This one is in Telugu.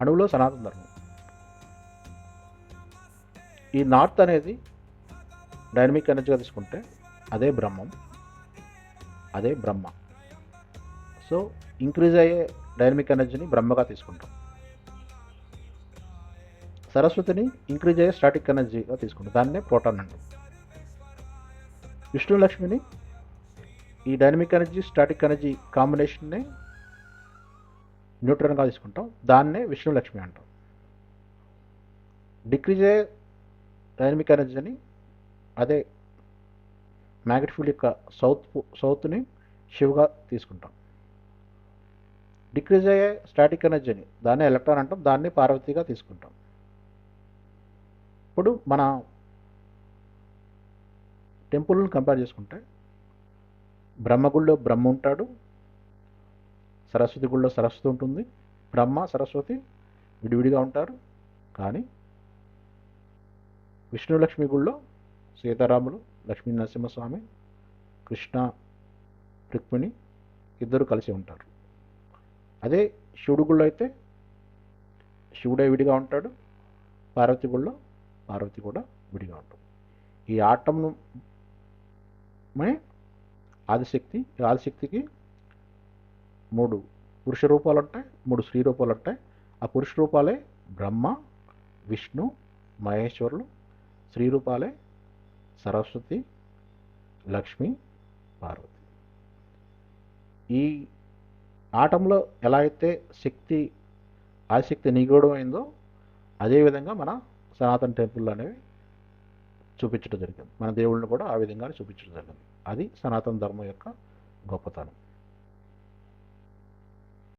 అడవులో సనాతన ధర్మం. ఈ నార్త్ అనేది డైనమిక్ ఎనర్జీగా తీసుకుంటే అదే బ్రహ్మం అదే బ్రహ్మ. సో ఇంక్రీజ్ అయ్యే డైనమిక్ ఎనర్జీని బ్రహ్మగా తీసుకుంటాం. సరస్వతిని ఇంక్రీజ్ అయ్యే స్టాటిక్ ఎనర్జీగా తీసుకుంటాం. దాన్నే ప్రోటాన్ అంటాం. విష్ణు లక్ష్మిని ఈ డైనమిక్ ఎనర్జీ స్టాటిక్ ఎనర్జీ కాంబినేషన్నే న్యూట్రన్గా తీసుకుంటాం. దాన్నే విష్ణు లక్ష్మి అంటాం. డిక్రీజ్ అయ్యే డైనమిక్ ఎనర్జీని అదే మ్యాగ్నెట్ ఫీల్డ్ యొక్క సౌత్ సౌత్ని శివగా తీసుకుంటాం. డిక్రీజ్ అయ్యే స్టాటిక్ ఎనర్జీని దాన్ని ఎలక్ట్రాన్ అంటాం దాన్ని పార్వతిగా తీసుకుంటాం. ఇప్పుడు మన టెంపుల్ని కంపేర్ చేసుకుంటే బ్రహ్మగుళ్ళో బ్రహ్మ ఉంటాడు సరస్వతి గుడిలో సరస్వతి ఉంటుంది. బ్రహ్మ సరస్వతి విడివిడిగా ఉంటారు. కానీ విష్ణులక్ష్మి గుడిలో సీతారాములు లక్ష్మీ నరసింహస్వామి కృష్ణ రుక్మిణి ఇద్దరు కలిసి ఉంటారు. అదే శివుడి గుళ్ళో అయితే శివుడే విడిగా ఉంటాడు. పార్వతి గుళ్ళో పార్వతి కూడా విడిగా ఉంటుంది ఈ ఆటంను ఆదిశక్తి ఈ ఆదిశక్తికి మూడు పురుష రూపాలు ఉంటాయి మూడు స్త్రీ రూపాలు ఉంటాయి ఆ పురుష రూపాలే బ్రహ్మ విష్ణు మహేశ్వరులు స్త్రీ రూపాలే సరస్వతి లక్ష్మి పార్వతి. ఈ ఆటంలో ఎలా అయితే శక్తి ఆసక్తి నిగూఢం అయిందో అదేవిధంగా మన సనాతన టెంపుల్ అనేవి చూపించడం జరిగింది. మన దేవుళ్ళని కూడా ఆ విధంగానే చూపించడం జరిగింది. అది సనాతన ధర్మం యొక్క గొప్పతనం.